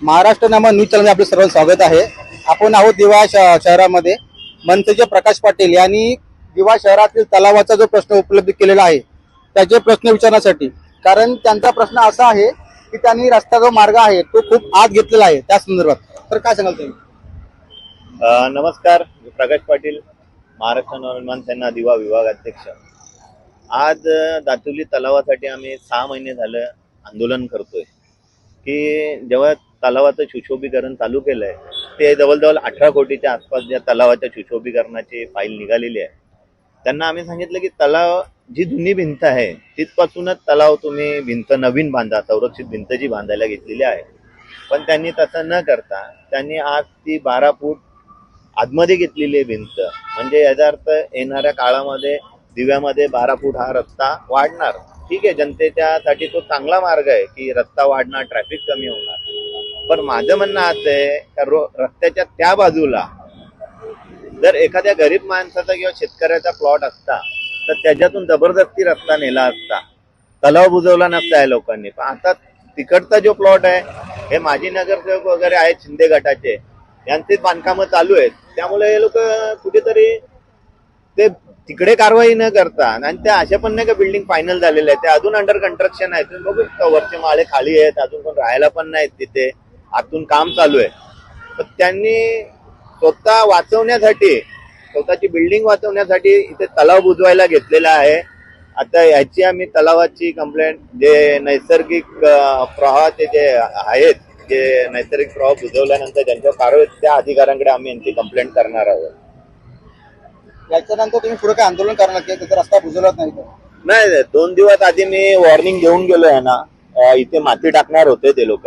महाराष्ट्र नामा news channel आपलं सर्वांचं स्वागत आहे. आपण आहोत दिवा शहरामध्ये. मंत्रीचे प्रकाश पाटील यांनी दिवा शहरातील तलावाचा जो प्रश्न उपलब्ध केलेला आहे त्याचे प्रश्न विचारण्यासाठी कारण त्यांचा प्रश्न असा आहे की त्यांनी रस्ता जो मार्ग आहे तो खूप आत घेतलेला आहे त्या संदर्भात. तर काय सांगाल तुम्ही? नमस्कार प्रकाश पाटील महाराष्ट्र नवनिर्माण सेना दिवा विभाग अध्यक्ष. आज दातुली तलावासाठी आम्ही सहा महिने झालं आंदोलन करतोय. की जेव्हा तलावाचं सुशोभीकरण चालू केलं आहे ते जवळजवळ अठरा कोटीच्या आसपास ज्या तलावाच्या सुशोभीकरणाची फाईल निघालेली आहे. त्यांना आम्ही सांगितलं की तलाव जी जुनी भिंत आहे तिथपासूनच तलाव तुम्ही भिंत नवीन बांधा संरक्षित भिंत जी बांधायला घेतलेली आहे. पण त्यांनी तसं न करता त्यांनी आज ती बारा फूट आतमध्ये घेतलेली आहे भिंत म्हणजे याचा अर्थ येणाऱ्या काळामध्ये दिव्यामध्ये बारा फूट हा रस्ता वाढणार. ठीक आहे जनतेच्यासाठी तो चांगला मार्ग आहे की रस्ता वाढणार ट्रॅफिक कमी होणार. पण माझं म्हणणं असं आहे का रो रस्त्याच्या त्या बाजूला जर एखाद्या गरीब माणसाचा किंवा शेतकऱ्याचा प्लॉट असता तर त्याच्यातून जबरदस्ती रस्ता नेला असता तलाव बुजवला नसता या लोकांनी. पण आता तिकडचा जो प्लॉट आहे हे माजी नगरसेवक वगैरे आहेत शिंदे गटाचे यांचीच बांधकामं चालू आहेत. त्यामुळे हे लोक कुठेतरी ते तिकडे कारवाई न करता आणि त्या अशा पण नाही का बिल्डिंग फायनल झालेल्या आहेत. ते अजून अंडर कन्स्ट्रक्शन आहेत. तुम्ही बघू शकता वरचे माळे खाली आहेत अजून कोण राहायला पण नाहीत तिथे. आतून काम चालू आहे. तर त्यांनी स्वतः वाचवण्यासाठी स्वतःची बिल्डिंग वाचवण्यासाठी इथे तलाव बुजवायला घेतलेला आहे. आता याची आम्ही तलावाची कंप्लेंट जे नैसर्गिक प्रवाहाचे जे आहेत जे नैसर्गिक प्रवाह बुजवल्यानंतर ज्यांच्यावर कारवाई त्या अधिकाऱ्यांकडे आम्ही यांची कंप्लेंट करणार आहोत. याच्यानंतर तुम्ही पुढे काय आंदोलन करणार की त्याचा रस्ता बुजवलाच नाही तर नाही नाही, दोन दिवस आधी मी वॉर्निंग देऊन गेलो आहे ना अं, इथे माती टाकणार होते ते लोक.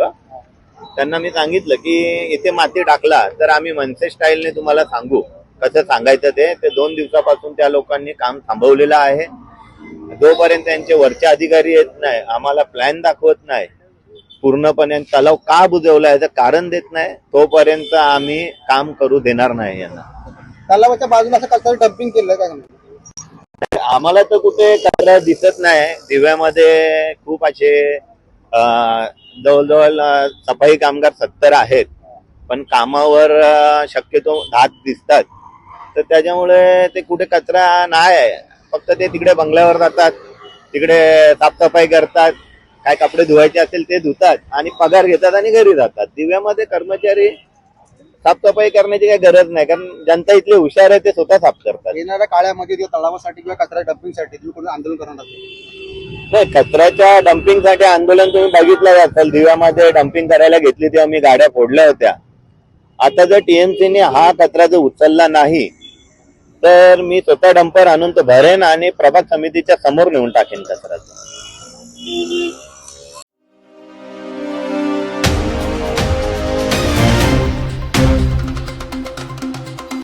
त्यांना मी सांगितलं की इथे माती टाकला तर आम्ही मनसे स्टाईलने तुम्हाला सांगू. कसं सांगायचं ते? ते दोन दिवसापासून त्या लोकांनी काम थांबवलेलं आहे. जोपर्यंत त्यांचे वरचे अधिकारी येत नाही आम्हाला प्लॅन दाखवत नाही पूर्णपणे तलाव का बुजवला याचं कारण देत नाही तोपर्यंत आम्ही काम करू देणार नाही यांना. तलावाच्या बाजूला असं कचरा डम्पिंग केलं काय आम्हाला तर कुठे कचरा दिसत नाही. दिव्यामध्ये खूप असे जवळजवळ सफाई कामगार सत्तर आहेत. पण कामावर शक्यतो दहा दिसतात. तर त्याच्यामुळे ते कुठे कचरा नाही आहे. फक्त ते तिकडे बंगल्यावर जातात. तिकडे साफसफाई करतात. काय कपडे धुवायचे असेल ते धुतात आणि पगार घेतात आणि घरी जातात. दिव्यामध्ये कर्मचारी साफसफाई करण्याची काही गरज नाही कारण जनता इथली हुशार आहे ते स्वतः साफ करतात. येणाऱ्या काळामध्ये किंवा तलावासाठी किंवा कचरा डम्पिंगसाठी तुम्ही कोणी आंदोलन करणार? नाही. कचऱ्याच्या डम्पिंगसाठी आंदोलन तुम्ही बघितलं असेल. दिव्यामध्ये डम्पिंग करायला घेतली तेव्हा मी गाड्या फोडल्या होत्या. आता जर टीएमसीने हा कचरा जर उचलला नाही तर मी स्वतः डंपर आणून तो भरेन आणि प्रभाग समितीच्या समोर नेऊन टाकेन कचरा